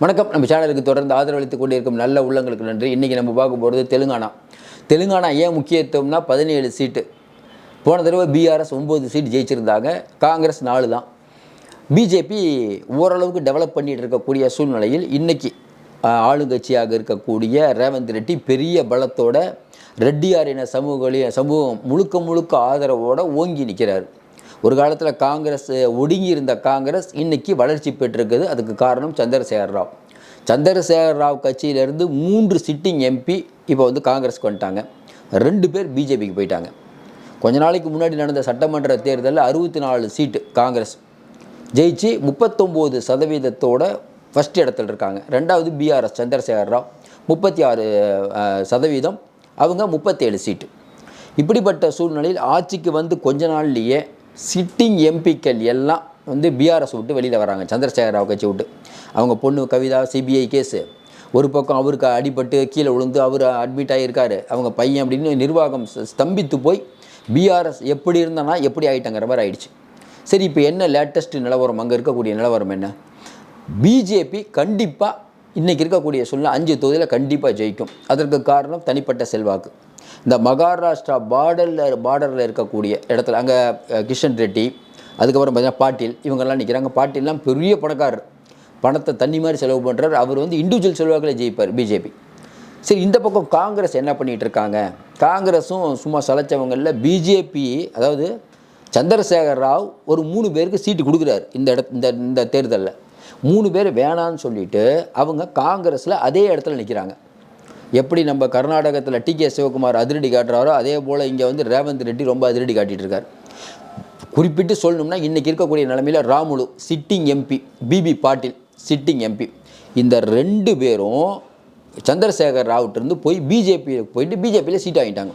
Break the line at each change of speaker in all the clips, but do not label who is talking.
வணக்கம். நம்ம சேனலுக்கு தொடர்ந்து ஆதரவளித்துக் கொண்டிருக்கும் நல்ல உள்ளங்களுக்கு நன்றி. இன்றைக்கி நம்ம பார்க்க போகிறது தெலுங்கானா. தெலுங்கானா ஏன் முக்கியத்துவம்னா பதினேழு சீட்டு. போன தடவை பிஆர்எஸ் ஒம்பது சீட் ஜெயிச்சிருந்தாங்க. காங்கிரஸ் நாலு தான். பிஜேபி ஓரளவுக்கு டெவலப் பண்ணிகிட்டு இருக்கக்கூடிய சூழ்நிலையில் இன்றைக்கி ஆளுங்கட்சியாக இருக்கக்கூடிய ரேவந்த் ரெட்டி பெரிய பலத்தோட ரெட்டியார் இன சமூகங்களி சமூகம் முழுக்க முழுக்க ஆதரவோடு ஓங்கி நிற்கிறார் ஒரு காலத்தில் காங்கிரஸ் ஒடுங்கி இருந்த காங்கிரஸ் இன்னைக்கு வளர்ச்சி பெற்றிருக்குது. அதுக்கு காரணம் சந்திரசேகர் ராவ். சந்திரசேகர் ராவ் கட்சியிலேருந்து மூன்று சிட்டிங் எம்பி இப்போ வந்து காங்கிரஸ்க்கு வந்துட்டாங்க. ரெண்டு பேர் பிஜேபிக்கு போயிட்டாங்க. கொஞ்ச நாளைக்கு முன்னாடி நடந்த சட்டமன்ற தேர்தலில் அறுபத்தி நாலு சீட்டு காங்கிரஸ் ஜெயிச்சு முப்பத்தொம்போது சதவீதத்தோட ஃபஸ்ட் இடத்துல இருக்காங்க. ரெண்டாவது பிஆர்எஸ் சந்திரசேகர் ராவ் முப்பத்தி ஆறு சதவீதம். அவங்க முப்பத்தேழு சீட்டு. இப்படிப்பட்ட சூழ்நிலையில் ஆட்சிக்கு வந்து கொஞ்ச நாள்லேயே சிட்டிங் எம்பிக்கள் எல்லாம் வந்து பிஆர்எஸ் விட்டு வெளியில் வராங்க. சந்திரசேகர ராவ் கட்சி விட்டு. அவங்க பொண்ணு கவிதா சிபிஐ கேஸு. ஒரு பக்கம் அவருக்கு அடிபட்டு கீழே விழுந்து அவர் அட்மிட் ஆகியிருக்காரு அவங்க பையன் அப்படின்னு நிர்வாகம் ஸ்தம்பித்து போய் பிஆர்எஸ் எப்படி இருந்தனா எப்படி ஆகிட்டாங்கிற மாதிரி ஆயிடுச்சு. சரி இப்போ என்ன லேட்டஸ்ட் நிலவரம்? அங்கே இருக்கக்கூடிய நிலவரம் என்ன? பிஜேபி கண்டிப்பாக இன்றைக்கி இருக்கக்கூடிய சூழ்நிலை அஞ்சு தொகுதியில் கண்டிப்பாக ஜெயிக்கும். அதற்கு காரணம் தனிப்பட்ட செல்வாக்கு. இந்த மகாராஷ்டிரா பார்டரில் பார்டரில் இருக்கக்கூடிய இடத்துல அங்கே கிஷன் ரெட்டி அதுக்கப்புறம் பார்த்தீங்கன்னா பாட்டில் இவங்கெல்லாம் நிற்கிறாங்க பாட்டில்லாம் பெரிய பணக்காரர். பணத்தை தண்ணி மாதிரி செலவு பண்ணுறார் அவர் வந்து இண்டிவிஜுவல் செல்வாக்கில் ஜெயிப்பார் பிஜேபி சரி இந்த பக்கம் காங்கிரஸ் என்ன பண்ணிகிட்டு இருக்காங்க காங்கிரஸும் சும்மா சலைச்சவங்களில் பிஜேபி அதாவது சந்திரசேகர் ராவ் ஒரு மூணு பேருக்கு சீட்டு கொடுக்குறாரு இந்த இட இந்த இந்த தேர்தலில். மூணு பேர் வேணான்னு சொல்லிட்டு அவங்க காங்கிரஸில் அதே இடத்துல நிற்கிறாங்க எப்படி நம்ம கர்நாடகத்தில் டி கே சிவகுமார் அதிரடி காட்டுறாரோ அதே போல் இங்கே வந்து ரேவந்த் ரெட்டி ரொம்ப அதிரடி காட்டிகிட்டு இருக்கார் குறிப்பிட்டு சொல்லணும்னா இன்றைக்கி இருக்கக்கூடிய நிலமையில் Ramulu sitting MP BB Patil sitting MP இந்த ரெண்டு பேரும் சந்திரசேகர் ராவ்ட்டிருந்து போய் பிஜேபியில் போயிட்டு பிஜேபியில் சீட் வாங்கிட்டாங்க.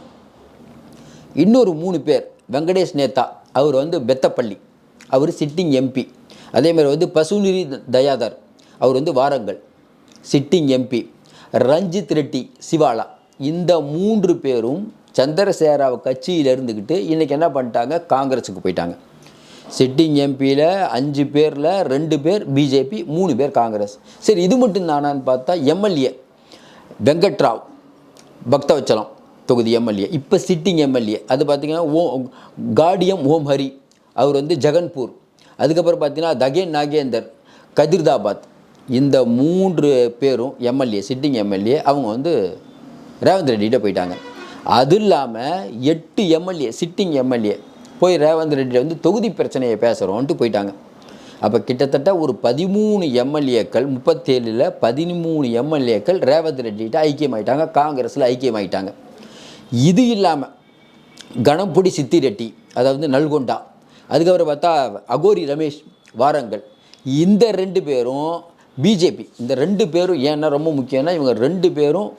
இன்னொரு மூணு பேர் வெங்கடேஷ் நேதா அவர் வந்து பெத்தப்பள்ளி அவர் சிட்டிங் எம்பி அதே மாதிரி வந்து பசுநிதி தயாதர் அவர் வந்து வாரங்கள் சிட்டிங் எம்பி ரஞ்சித் ரெட்டி சிவாலா. இந்த மூன்று பேரும் சந்திரசேகராவ் கட்சியில் இருந்துக்கிட்டு இன்றைக்கி என்ன பண்ணிட்டாங்க? காங்கிரஸுக்கு போயிட்டாங்க. சிட்டிங் எம்பியில் அஞ்சு பேரில் ரெண்டு பேர் பிஜேபி மூணு பேர் காங்கிரஸ். சரி இது மட்டும் தானான்னு பார்த்தா எம்எல்ஏ வெங்கட்ராவ் பக்தவச்சலம் தொகுதி எம்எல்ஏ. இப்போ சிட்டிங் எம்எல்ஏ. அது பார்த்தீங்கன்னா ஓ காடியம் ஓம் ஹரி அவர் வந்து ஜெகன்பூர். அதுக்கப்புறம் பார்த்தீங்கன்னா தகேன் நாகேந்தர் கதிர்தாபாத். இந்த மூன்று பேரும் எம்எல்ஏ சிட்டிங் எம்எல்ஏ அவங்க வந்து ரேவந்த் ரெட்டிகிட்ட போயிட்டாங்க. அது இல்லாமல் எட்டு எம்எல்ஏ சிட்டிங் எம்எல்ஏ போய் ரேவந்த் ரெட்டி வந்து தொகுதி பிரச்சனையை பேசுகிறோன்ட்டு போயிட்டாங்க. அப்போ கிட்டத்தட்ட ஒரு பதிமூணு எம்எல்ஏக்கள் முப்பத்தேழில் பதிமூணு எம்எல்ஏக்கள் ரேவந்த் ரெட்டிகிட்ட ஐக்கியமாயிட்டாங்க காங்கிரஸில் ஐக்கியமாயிட்டாங்க. இது இல்லாமல் கணம்புடி சித்தி ரெட்டி அதாவது நல்கொண்டா அதுக்கப்புறம் பார்த்தா அகோரி ரமேஷ் வாரங்கள் இந்த ரெண்டு பேரும் பிஜேபி இந்த ரெண்டு பேரும் ஏன்னா ரொம்ப முக்கியம்னா இவங்க ரெண்டு பேரும்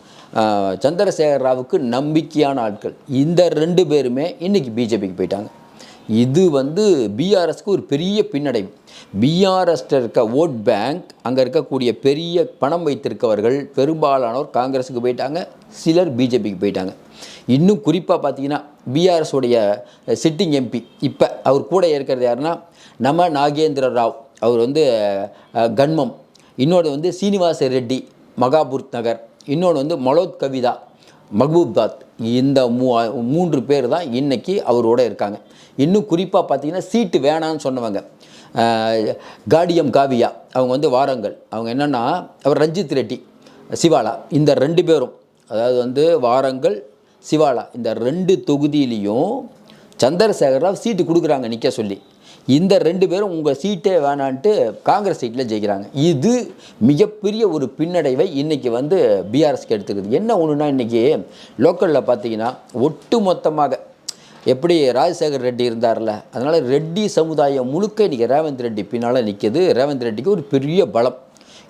சந்திரசேகர் ராவுக்கு நம்பிக்கையான ஆட்கள். இந்த ரெண்டு பேருமே இன்னைக்கு பிஜேபிக்கு போயிட்டாங்க. இது வந்து பிஆர்எஸ்க்கு ஒரு பெரிய பின்னடைவு. பிஆர்எஸ்ட இருக்க ஓட் பேங்க் அங்கே இருக்கக்கூடிய பெரிய பணம் வைத்திருக்கவர்கள் பெரும்பாலானோர் காங்கிரஸுக்கு போயிட்டாங்க. சிலர் பிஜேபிக்கு போயிட்டாங்க. இன்னும் குறிப்பாக பார்த்தீங்கன்னா பிஆர்எஸ் உடைய சிட்டிங் எம்பி இப்போ அவர் கூட இருக்கிறது யாருன்னா நம்ம நாகேந்திர ராவ். அவர் வந்து கன்மம் இன்னொரு வந்து சீனிவாச ரெட்டி மகாபூர்த் நகர். இன்னொன்று வந்து மலோத் கவிதா மஹபூப் தாத். இந்த மூ மூன்று பேர் தான் இன்றைக்கி அவரோட இருக்காங்க. இன்னும் குறிப்பாக பார்த்தீங்கன்னா சீட்டு வேணான்னு சொன்னவங்க. காடியம் காவியா அவங்க வந்து வாரங்கள். அவங்க என்னென்னா அவர் ரஞ்சித் ரெட்டி சிவாலா. இந்த ரெண்டு பேரும் அதாவது வந்து வாரங்கள் சிவாலா. இந்த ரெண்டு தொகுதியிலையும் சந்திரசேகர் ராவ் சீட்டு கொடுக்குறாங்க நிற்க சொல்லி. இந்த ரெண்டு பேரும் உங்கள் சீட்டே வேணான்ட்டு காங்கிரஸ் சீட்டில் ஜெயிக்கிறாங்க. இது மிகப்பெரிய ஒரு பின்னடைவை இன்றைக்கி வந்து பிஆர்எஸ்க்கு எடுத்துக்குது. என்ன ஒன்றுனா இன்றைக்கி லோக்கலில் பார்த்தீங்கன்னா ஒட்டு மொத்தமாக எப்படி ராஜசேகர் ரெட்டி இருந்தார்ல அதனால் ரெட்டி சமுதாயம் முழுக்க இன்றைக்கி ரேவந்த் ரெட்டி பின்னால் நிற்கிது ரேவந்த் ரெட்டிக்கு ஒரு பெரிய பலம்.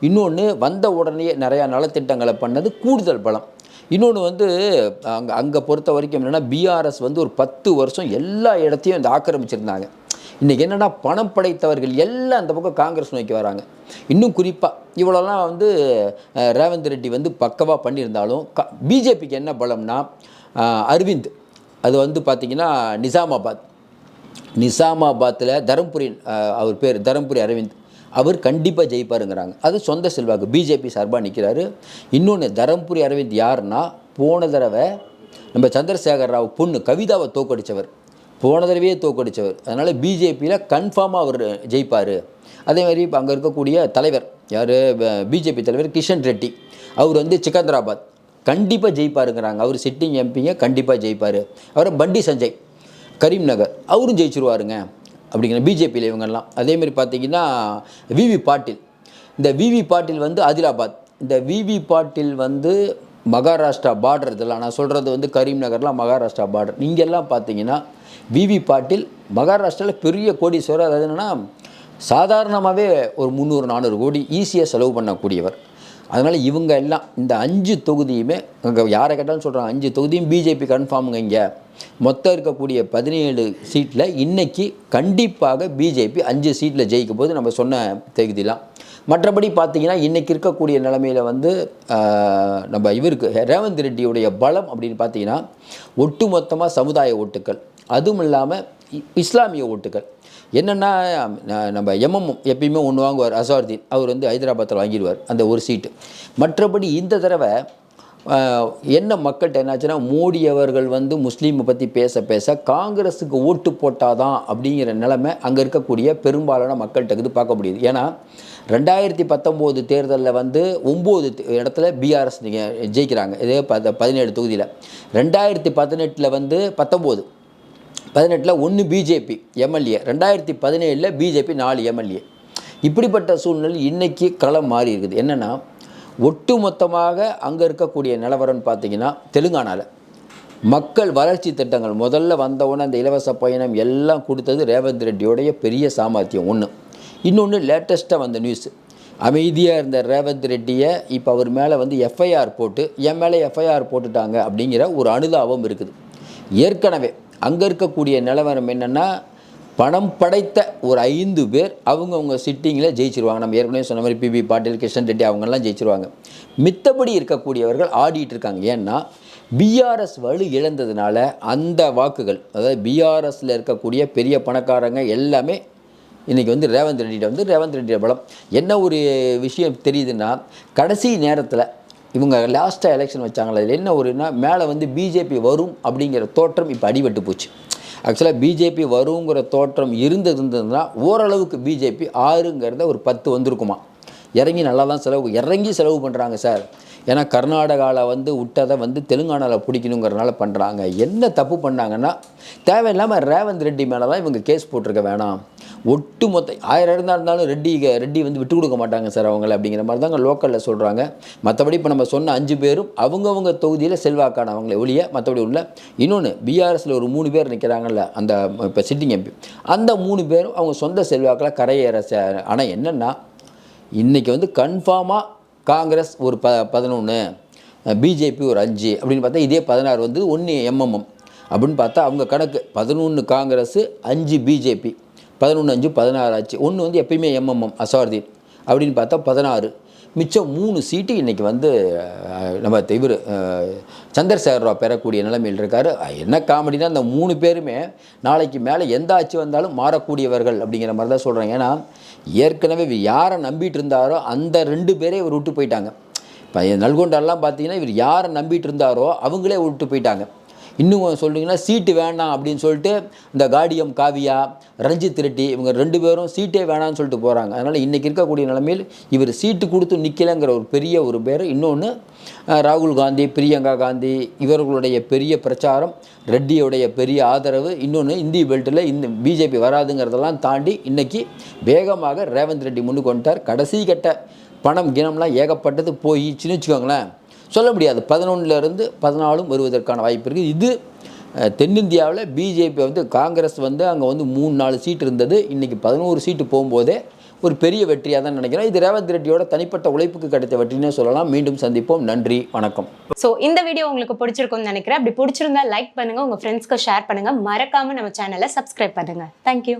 இன்னொன்று வந்த உடனே நிறையா நலத்திட்டங்களை பண்ணது கூடுதல் பலம். இன்னொன்று வந்து அங்கே அங்கே பொறுத்த வரைக்கும் என்னென்னா பிஆர்எஸ் வந்து ஒரு பத்து வருஷம் எல்லா இடத்தையும் இந்த ஆக்கிரமிச்சிருந்தாங்க. இன்றைக்கி என்னென்னா பணம் படைத்தவர்கள் எல்லாம் அந்த பக்கம் காங்கிரஸ் நோக்கி வராங்க. இன்னும் குறிப்பாக இவ்வளோலாம் வந்து ரேவந்த் ரெட்டி வந்து பக்கவாக பண்ணியிருந்தாலும் க பிஜேபிக்கு என்ன பலம்னா அரவிந்த். அது வந்து பார்த்திங்கன்னா நிசாமாபாத். நிசாமாபாத்தில் தருமபுரி அவர் பேர் தருமபுரி அரவிந்த். அவர் கண்டிப்பாக ஜெயிப்பாருங்கிறாங்க. அது சொந்த செல்வாக்கு. பிஜேபி சார்பாக நிற்கிறாரு இன்னொன்று தர்மபுரி அரவிந்த் யாருன்னா போன தடவை நம்ம சந்திரசேகர் ராவ் பொண்ணு கவிதாவை தோக்கடித்தவர் போன தடவையே தோக்கடித்தவர் அதனால் பிஜேபியில் கன்ஃபார்மாக அவர் ஜெயிப்பார். அதே மாதிரி இப்போ அங்கே இருக்கக்கூடிய தலைவர் யார்? பிஜேபி தலைவர் கிஷன் ரெட்டி. அவர் வந்து சிக்கந்தராபாத். கண்டிப்பாக ஜெயிப்பாருங்கிறாங்க. அவர் சிட்டிங் எம்பிங்க கண்டிப்பாக ஜெயிப்பார். அவர் பண்டி சஞ்சய் கரீம்நகர் அவரும் ஜெயிச்சிருவாருங்க. அப்படிங்கிற பிஜேபியில் இவங்கெல்லாம். அதேமாரி பார்த்தீங்கன்னா விவி பாட்டில். இந்த விவி பாட்டில் வந்து ஆதிலாபாத். இந்த விவி பாட்டில் வந்து மகாராஷ்டிரா பார்டர் இதெல்லாம் நான் சொல்கிறது வந்து கரீம்நகர்லாம் மகாராஷ்டிரா பார்டர் இங்கெல்லாம் பார்த்தீங்கன்னா விவி பாட்டில் மகாராஷ்டிராவில் பெரிய கோடீஸ்வரர் அதாவது என்னென்னா சாதாரணமாகவே ஒரு முந்நூறு நானூறு கோடி ஈஸியாக செலவு பண்ணக்கூடியவர். அதனால் இவங்க எல்லாம் இந்த அஞ்சு தொகுதியுமே அங்கே யாரை கேட்டாலும் சொல்கிறாங்க அஞ்சு தொகுதியும் பிஜேபி கன்ஃபார்முங்க இங்கே. மொத்தம் இருக்கக்கூடிய பதினேழு சீட்டில் இன்றைக்கி கண்டிப்பாக பிஜேபி அஞ்சு சீட்டில் ஜெயிக்கும் போது நம்ம சொன்ன தொகுதிலாம் மற்றபடி பார்த்தீங்கன்னா இன்றைக்கி இருக்கக்கூடிய நிலமையில் வந்து நம்ம இவருக்கு ரேவந்த் ரெட்டியுடைய பலம் அப்படின்னு பார்த்தீங்கன்னா ஒட்டுமொத்தமாக சமுதாய ஓட்டுக்கள். அதுவும் இல்லாமல் இ- இஸ்லாமிய ஓட்டுக்கள். என்னென்னா நம்ம எம்எம் எப்பயுமே ஒன்று வாங்குவார் அசார்தீன். அவர் வந்து ஹைதராபாத்தில் வாங்கிடுவார் அந்த ஒரு சீட்டு. மற்றபடி இந்த தடவை என்ன மக்கள்கிட்ட என்னாச்சுன்னா மோடி அவர்கள் வந்து முஸ்லீமை பற்றி பேச பேச காங்கிரஸுக்கு ஓட்டு போட்டாதான் அப்படிங்கிற நிலைமை அங்கே இருக்கக்கூடிய பெரும்பாலான மக்கள்கிட்ட இது பார்க்க முடியுது. ஏன்னா ரெண்டாயிரத்தி பத்தொம்போது தேர்தலில் வந்து ஒம்பது இடத்துல பிஆர்எஸ் நீங்கள் ஜெயிக்கிறாங்க. இதே பத பதினேழு தொகுதியில். ரெண்டாயிரத்தி பதினெட்டில் வந்து பத்தொம்போது. பதினெட்டில் ஒன்று பிஜேபி எம்எல்ஏ ரெண்டாயிரத்தி பதினேழில் பிஜேபி நாலு எம்எல்ஏ இப்படிப்பட்ட சூழ்நிலை இன்றைக்கி களம் மாறி இருக்குது. என்னென்னா ஒட்டு மொத்தமாக அங்கே இருக்கக்கூடிய நிலவரம்னு பார்த்தீங்கன்னா தெலுங்கானாவில் மக்கள் வளர்ச்சி திட்டங்கள். முதல்ல வந்தவுடனே அந்த இலவச பயணம் எல்லாம் கொடுத்தது ரேவந்த் ரெட்டியோடைய பெரிய சாமர்த்தியம். ஒன்று இன்னொன்று லேட்டஸ்ட்டாக வந்த நியூஸ் அமைதியாக இருந்த ரேவந்த் ரெட்டியை இப்போ அவர் மேலே வந்து எஃப்ஐஆர் போட்டு என் மேலே எஃப்ஐஆர் போட்டுட்டாங்க அப்படிங்கிற ஒரு அனுதாபம் இருக்குது. ஏற்கனவே அங்கே இருக்கக்கூடிய நிலவரம் என்னென்னா பணம் படைத்த ஒரு ஐந்து பேர் அவங்கவுங்க சிட்டிங்கில் ஜெயிச்சிருவாங்க. நம்ம ஏற்கனவே சொன்ன மாதிரி பிபி பாட்டில் கிருஷ்ணன் ரெட்டி அவங்கெல்லாம் ஜெயிச்சிருவாங்க. மித்தபடி இருக்கக்கூடியவர்கள் ஆடிட்டு இருக்காங்க. ஏன்னா பிஆர்எஸ் வலு இழந்ததுனால அந்த வாக்குகள் அதாவது பிஆர்எஸில் இருக்கக்கூடிய பெரிய பணக்காரங்க எல்லாமே இன்றைக்கி வந்து ரேவந்த் ரெட்டிகிட்ட வந்து ரேவந்த் ரெட்டியோட பலம். என்ன ஒரு விஷயம் தெரியுதுன்னா கடைசி நேரத்தில் இவங்க லாஸ்ட்டாக எலெக்ஷன் வச்சாங்களே அதில் என்ன ஒருனா மேலே வந்து பிஜேபி வரும் அப்படிங்கிற தோற்றம் இப்போ அடிபட்டு போச்சு. ஆக்சுவலாக பிஜேபி வருங்கிற தோற்றம் இருந்தது இருந்ததுன்னா ஓரளவுக்கு பிஜேபி ஆறுங்கிறத ஒரு பத்து வந்திருக்குமா. இறங்கி நல்லா தான் செலவு இறங்கி செலவு பண்ணுறாங்க சார். ஏன்னா கர்நாடகாவில் வந்து விட்டதை வந்து தெலுங்கானாவில் பிடிக்கணுங்கிறனால பண்ணுறாங்க என்ன தப்பு பண்ணாங்கன்னா தேவையில்லாமல் ரேவந்த் ரெட்டி மேலே தான் இவங்க கேஸ் போட்டிருக்க வேணாம். ஒட்டு மொத்த ஆயிரம் இருந்தால் இருந்தாலும் ரெட்டி ரெட்டி வந்து விட்டு கொடுக்க மாட்டாங்க சார் அவங்கள அப்படிங்கிற மாதிரி தாங்க லோக்கலில் சொல்கிறாங்க மற்றபடி இப்போ நம்ம சொன்ன அஞ்சு பேரும் அவங்கவுங்க தொகுதியில் செல்வாக்கான அவங்களை ஒழிய மற்றபடி உள்ள இன்னொன்று பிஆர்எஸில் ஒரு மூணு பேர் நிற்கிறாங்கல்ல அந்த இப்போ சிட்டிங் எம்பி. அந்த மூணு பேரும் அவங்க சொந்த செல்வாக்கில் கரையேற ஆனால் என்னென்னா இன்றைக்கி வந்து கன்ஃபார்மாக காங்கிரஸ் ஒரு ப பதினொன்று பிஜேபி ஒரு அஞ்சு அப்படின்னு பார்த்தா இதே பதினாறு வந்து ஒன்று எம்எம்எம் அப்படின்னு பார்த்தா அவங்க கணக்கு பதினொன்று காங்கிரஸ் அஞ்சு பிஜேபி பதினொன்று அஞ்சு பதினாறு ஆச்சு. ஒன்று வந்து எப்பயுமே எம்எம்எம் அசார்தீன் அப்படின்னு பார்த்தா பதினாறு. மிச்சம் மூணு சீட்டு இன்றைக்கி வந்து நம்ம இவர் சந்திரசேகர் ராவ் பெறக்கூடிய நிலைமையில் இருக்கார். என்ன காமெடினா அந்த மூணு பேருமே நாளைக்கு மேலே எந்த ஆட்சி வந்தாலும் மாறக்கூடியவர்கள் அப்படிங்கிற மாதிரி தான் சொல்கிறாங்க ஏன்னா ஏற்கனவே இவர் யாரை நம்பிட்டு இருந்தாரோ அந்த ரெண்டு பேரே இவர் விட்டு போயிட்டாங்க. இப்போ நல்கொண்டெல்லாம் பார்த்தீங்கன்னா இவர் யாரை நம்பிட்டு இருந்தாரோ அவங்களே விட்டு போயிட்டாங்க. இன்னும் சொல்றீங்கன்னா சீட்டு வேண்டாம் அப்படின்னு சொல்லிட்டு இந்த காடியம் காவியா ரஞ்சித் ரெட்டி இவங்க ரெண்டு பேரும் சீட்டே வேணாம்னு சொல்லிட்டு போகிறாங்க அதனால் இன்றைக்கி இருக்கக்கூடிய நிலைமையில் இவர் சீட்டு கொடுத்து நிற்கலைங்கிற ஒரு பெரிய ஒரு பேர். இன்னொன்று ராகுல் காந்தி பிரியங்கா காந்தி இவர்களுடைய பெரிய பிரச்சாரம் ரெட்டியோடைய பெரிய ஆதரவு. இன்னொன்று இந்தி பெல்ட்டில் இந்த பிஜேபி வராதுங்கிறதெல்லாம் தாண்டி இன்றைக்கி வேகமாக ரேவந்த் ரெட்டி முன்னுக்கு வந்துட்டார். கடைசி கட்ட பணம் கிணம்லாம் ஏகப்பட்டது போயிடுச்சுன்னு வச்சுக்கோங்களேன். சொல்ல முடியாது. பதினொன்றுலேருந்து பதினாலும் வருவதற்கான வாய்ப்பு இருக்குது. இது தென்னிந்தியாவில் பிஜேபி வந்து காங்கிரஸ் வந்து அங்கே வந்து மூணு நாலு சீட் இருந்தது. இன்றைக்கி பதினோரு சீட்டு போகும்போதே ஒரு பெரிய வெற்றியாக தான் நினைக்கிறேன். இது ரேவந்த் ரெட்டியோட தனிப்பட்ட உழைப்புக்கு கிடைத்த வெற்றினே சொல்லலாம். மீண்டும் சந்திப்போம். நன்றி வணக்கம்.
ஸோ இந்த வீடியோ உங்களுக்கு பிடிச்சிருக்கும்னு நினைக்கிறேன். அப்படி பிடிச்சிருந்தா லைக் பண்ணுங்கள் உங்கள் ஃப்ரெண்ட்ஸ்க்கு ஷேர் பண்ணுங்கள் மறக்காமல் நம்ம சேனலை சப்ஸ்கிரைப் பண்ணுங்க. தேங்க்யூ